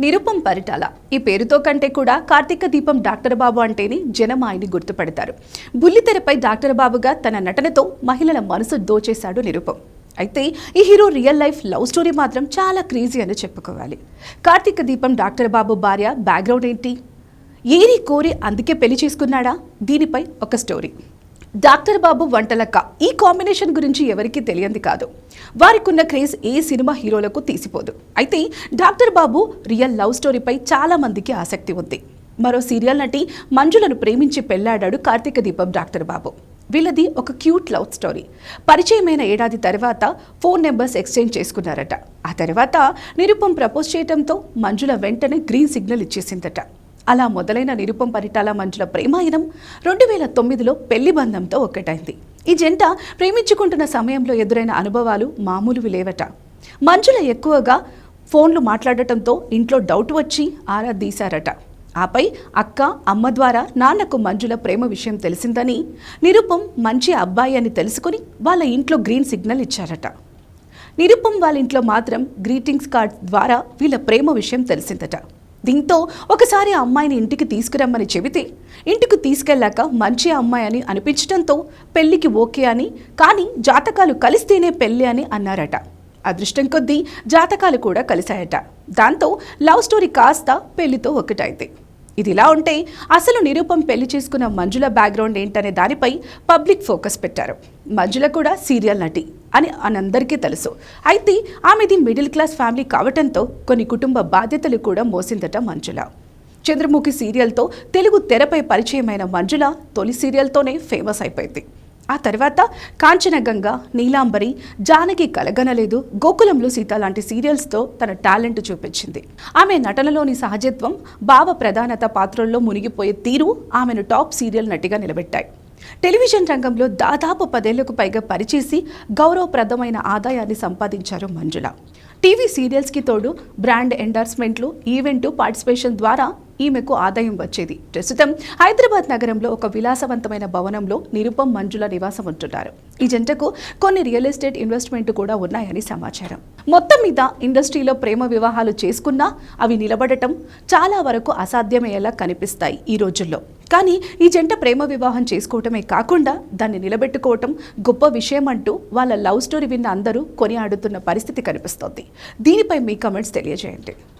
నిరుపం పరిటాల. ఈ పేరుతో కంటే కూడా కార్తీక దీపం డాక్టర్ బాబు అంటేనే జనం ఆయన్ని గుర్తుపడతారు. బుల్లితెరపై డాక్టర్ బాబుగా తన నటనతో మహిళల మనసు దోచేశాడు నిరుపం. అయితే ఈ hero real life love story మాత్రం చాలా క్రేజీ అని చెప్పుకోవాలి. కార్తీక దీపం డాక్టర్ బాబు భార్య బ్యాక్గ్రౌండ్ ఏంటి? ఏరి కోరి అందుకే పెళ్ళి చేసుకున్నాడా? దీనిపై ఒక స్టోరీ. డాక్టర్ బాబు వంటలక్క. ఈ కాంబినేషన్ గురించి ఎవరికీ తెలియంది కాదు. వారికున్న క్రేజ్ ఏ సినిమా హీరోలకు తీసిపోదు. అయితే డాక్టర్ బాబు రియల్ లవ్ స్టోరీపై చాలా మందికి ఆసక్తి ఉంది. మరో సీరియల్ నటి మంజులను ప్రేమించి పెళ్ళాడాడు కార్తీక దీపం డాక్టర్ బాబు. వీళ్ళది ఒక క్యూట్ లవ్ స్టోరీ. పరిచయమైన ఏడాది తర్వాత ఫోన్ నెంబర్స్ ఎక్స్చేంజ్ చేసుకున్నారట. ఆ తర్వాత నిరుపం ప్రపోజ్ చేయడంతో మంజుల వెంటనే గ్రీన్ సిగ్నల్ ఇచ్చేసిందట. అలా మొదలైన నిరుపం పరిటాల మంచుల ప్రేమాయణం రెండు వేల తొమ్మిదిలో పెళ్ళి బంధంతో ఒక్కటైంది. ఈ జంట ప్రేమించుకుంటున్న సమయంలో ఎదురైన అనుభవాలు మామూలువి లేవట. మంచుల ఎక్కువగా ఫోన్లు మాట్లాడటంతో ఇంట్లో డౌట్ వచ్చి ఆరా తీశారట. ఆపై అక్క అమ్మ ద్వారా నాన్నకు మంజుల ప్రేమ విషయం తెలిసిందని నిరుపం మంచి అబ్బాయి అని తెలుసుకుని వాళ్ళ ఇంట్లో గ్రీన్ సిగ్నల్ ఇచ్చారట. నిరుపం వాళ్ళ ఇంట్లో మాత్రం గ్రీటింగ్స్ కార్డ్ ద్వారా వీళ్ళ ప్రేమ విషయం తెలిసిందట. దీంతో ఒకసారి ఆ అమ్మాయిని ఇంటికి తీసుకురమ్మని చెబితే ఇంటికి తీసుకెళ్ళాక మంచి అమ్మాయి అని అనిపించడంతో పెళ్ళికి ఓకే అని కానీ జాతకాలు కలిస్తేనే పెళ్ళి అని అన్నారట. అదృష్టం కొద్దీ జాతకాలు కూడా కలిశాయట. దాంతో లవ్ స్టోరీ కాస్త పెళ్ళితో ఒకటైంది ఇది ఇలా ఉంటే అసలు నిరూపం పెళ్ళి చేసుకున్న మంజుల బ్యాక్గ్రౌండ్ ఏంటనే దానిపై పబ్లిక్ ఫోకస్ పెట్టారు. మంజుల కూడా సీరియల్ నటి. అని అనందరికీ తెలుసు. అయితే ఆమెది మిడిల్ క్లాస్ ఫ్యామిలీ కావటంతో కొన్ని కుటుంబ బాధ్యతలు కూడా మోసిందట మంజుల. చంద్రముఖి సీరియల్తో తెలుగు తెరపై పరిచయమైన మంజుల తొలి సీరియల్తోనే ఫేమస్ అయిపోయింది. ఆ తర్వాత కాంచనగంగ నీలాంబరి జానకి కలగనలేదు గోకులంలో సీత లాంటి సీరియల్స్తో తన టాలెంట్ చూపించింది. ఆమె నటనలోని సహజత్వం భావ ప్రధానత పాత్రల్లో మునిగిపోయే తీరు ఆమెను టాప్ సీరియల్ నటిగా నిలబెట్టాయి. టెలివిజన్ రంగంలో దాదాపు పదేళ్ళకు పైగా పనిచేసి గౌరవప్రదమైన ఆదాయాన్ని సంపాదించారు మంజుల. టీవీ సీరియల్స్కి తోడు బ్రాండ్ ఎండార్స్మెంట్లు ఈవెంట్ పార్టిసిపేషన్ ద్వారా ఈమెకు ఆదాయం వచ్చేది. ప్రస్తుతం హైదరాబాద్ నగరంలో ఒక విలాసవంతమైన భవనంలో నిరుపం మంజుల నివాసం ఉంటున్నారు. ఈ జంటకు కొన్ని రియల్ ఎస్టేట్ ఇన్వెస్ట్మెంట్ కూడా ఉన్నాయని సమాచారం. మొత్తం మీద ఇండస్ట్రీలో ప్రేమ వివాహాలు చేసుకున్నా అవి నిలబడటం చాలా వరకు అసాధ్యమయ్యేలా కనిపిస్తాయి ఈ రోజుల్లో. కానీ ఈ జంట ప్రేమ వివాహం చేసుకోవటమే కాకుండా దాన్ని నిలబెట్టుకోవటం గొప్ప విషయం అంటూ వాళ్ళ లవ్ స్టోరీ విన్న అందరూ కొనియాడుతున్న పరిస్థితి కనిపిస్తోంది. దీనిపై మీ కమెంట్స్ తెలియజేయండి.